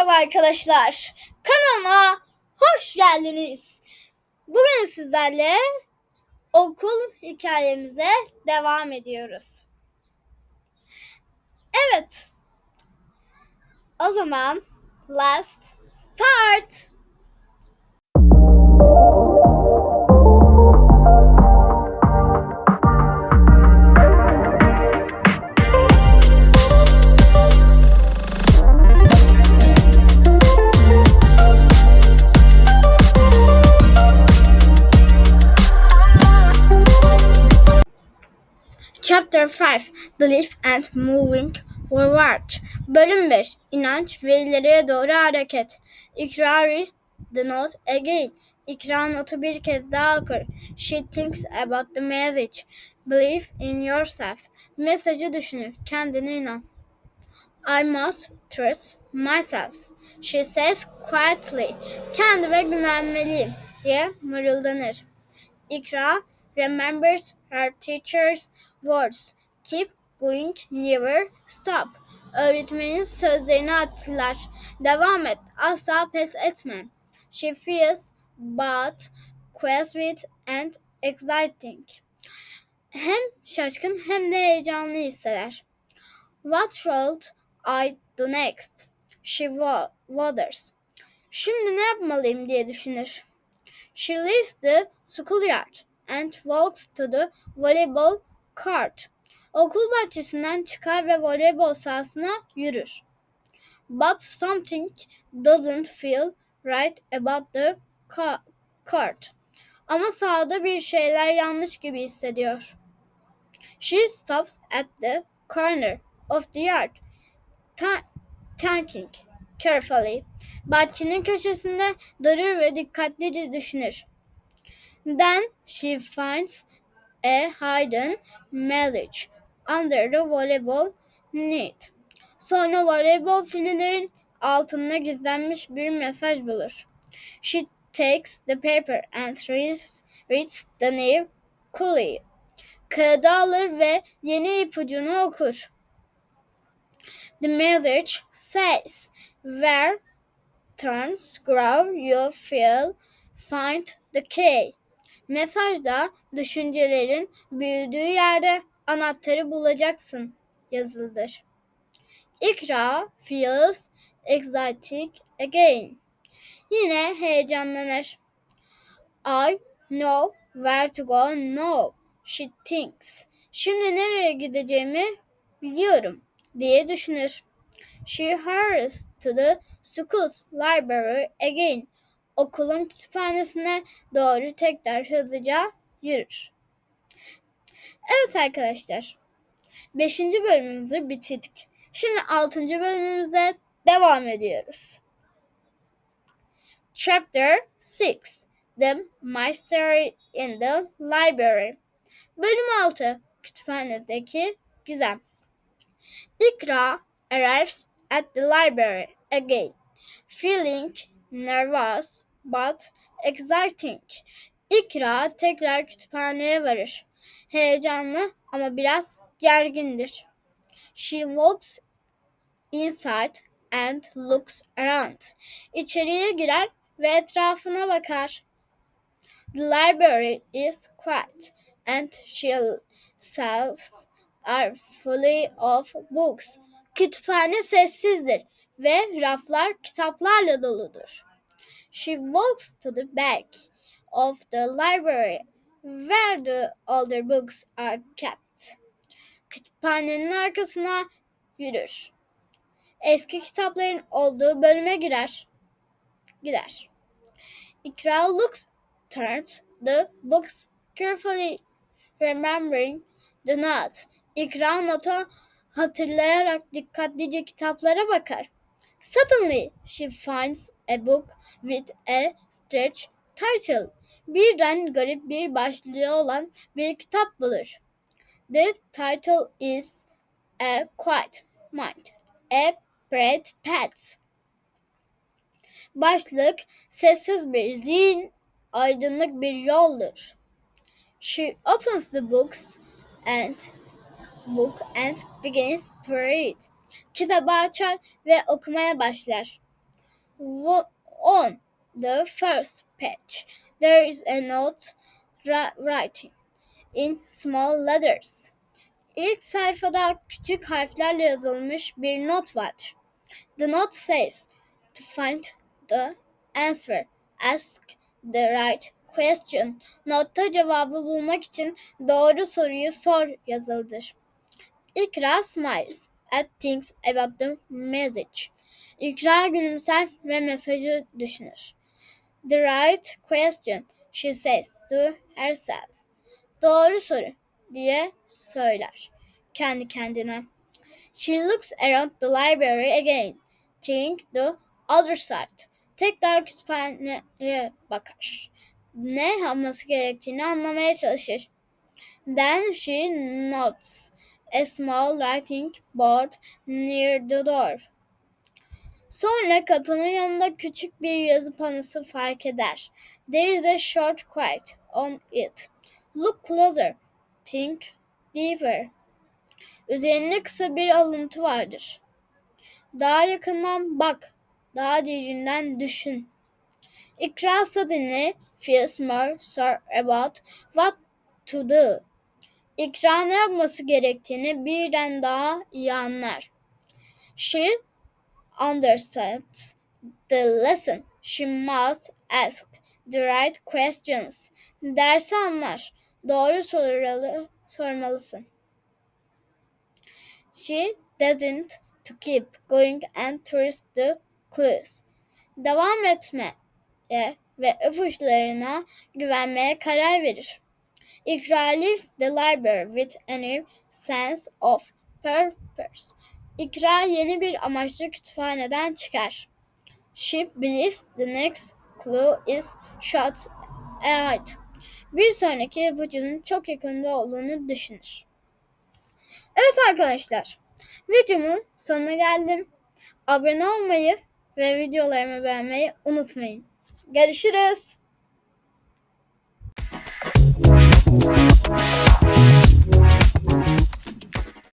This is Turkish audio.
Merhaba arkadaşlar. Kanalıma hoş geldiniz. Bugün sizlerle okul hikayemize devam ediyoruz. Evet. O zaman let's start. Chapter 5 Belief and Moving Forward Bölüm 5 İnanç ve ileriye doğru hareket İkra reads the note again. İkra notu bir kez daha okur. She thinks about the message. Believe in yourself. Mesajı düşünür. Kendine inan. I must trust myself. She says quietly. Kendime güvenmeliyim diye mırıldanır. Ikra remembers her teacher's words. Keep going, never stop. Öğretmenin sözlerini hatırlar. Devam et, asla pes etme. She feels but questioned and exciting. Hem şaşkın hem de heyecanlı hisseder. What should I do next? She wo- wonders. Şimdi ne yapmalıyım diye düşünür. She leaves the schoolyard and walks to the volleyball court. Okul bahçesinden çıkar ve voleybol sahasına yürür. But something doesn't feel right about the co- court. Ama sahada bir şeyler yanlış gibi hissediyor. She stops at the corner of the yard, thinking carefully. Bahçenin köşesinde durur ve dikkatlice düşünür. Then she finds a hidden message under the volleyball net. Sonra voleybol filinin altında gizlenmiş bir mesaj bulur. She takes the paper and reads, reads the new clue. Kağıdı alır ve yeni ipucunu okur. The message says, where turns grow you feel find the key. Mesajda düşüncelerin büyüdüğü yerde anahtarı bulacaksın yazılıdır. İkra feels excited again. Yine heyecanlanır. I know where to go now. She thinks. Şimdi nereye gideceğimi biliyorum diye düşünür. She hurries to the school's library again. Okulun kütüphanesine doğru tekrar hızlıca yürür. Evet arkadaşlar. Beşinci bölümümüzü bitirdik. Şimdi altıncı bölümümüze devam ediyoruz. Chapter 6 The Mystery in the Library Bölüm 6 Kütüphanedeki Gizem Ikra arrives at the library again, feeling nervous but exciting. İkra tekrar kütüphaneye varır. Heyecanlı ama biraz gergindir. She walks inside and looks around. İçeriye girer ve etrafına bakar. The library is quiet and shelves are fully of books. Kütüphane sessizdir ve raflar kitaplarla doludur. She walks to the back of the library where the older books are kept. Kütüphanenin arkasına yürür. Eski kitapların olduğu bölüme girer. Gider. Ikra looks, turns the books carefully, remembering the note. İkra nota hatırlayarak dikkatlice kitaplara bakar. Suddenly she finds a book with a strange title. Birden garip bir başlığı olan bir kitap bulur. The title is A Quiet Mind, A Bright Path. Başlık sessiz bir zihin, aydınlık bir yoldur. She opens the books and book and begins to read. Kitabı açar ve okumaya başlar. Wo- On the first page, there is a note ri- writing in small letters. İlk sayfada küçük harflerle yazılmış bir not var. The note says, to find the answer, ask the right question. Notta cevabı bulmak için doğru soruyu sor yazılıdır. İkra smiles at thinks about the message. İkra gülümser ve mesajı düşünür. The right question, she says to herself. Doğru soru diye söyler kendi kendine. She looks around the library again, think the other side. Tekrar kütüphaneye bakar. Ne yapması gerektiğini anlamaya çalışır. Then she notes a small writing board near the door. Sonra kapının yanında küçük bir yazı panosu fark eder. There is a short quote on it. Look closer, think deeper. Üzerinde kısa bir alıntı vardır. Daha yakından bak, daha derinden düşün. İkra suddenly feels more sure about what to do. İkra yapması gerektiğini birden daha iyi anlar. She understands the lesson. She must ask the right questions. Dersi anlar. Doğru soruları sormalısın. She doesn't to keep going and trust the clues. Devam etmeye ve ipuçlarına güvenmeye karar verir. Ikra leaves the library with a new sense of purpose. İkra yeni bir amaçlı kütüphaneden çıkar. She believes the next clue is short ahead. Bir sonraki ipucunun çok yakında olduğunu düşünür. Evet arkadaşlar, videomun sonuna geldim. Abone olmayı ve videolarımı beğenmeyi unutmayın. Görüşürüz. Thank you.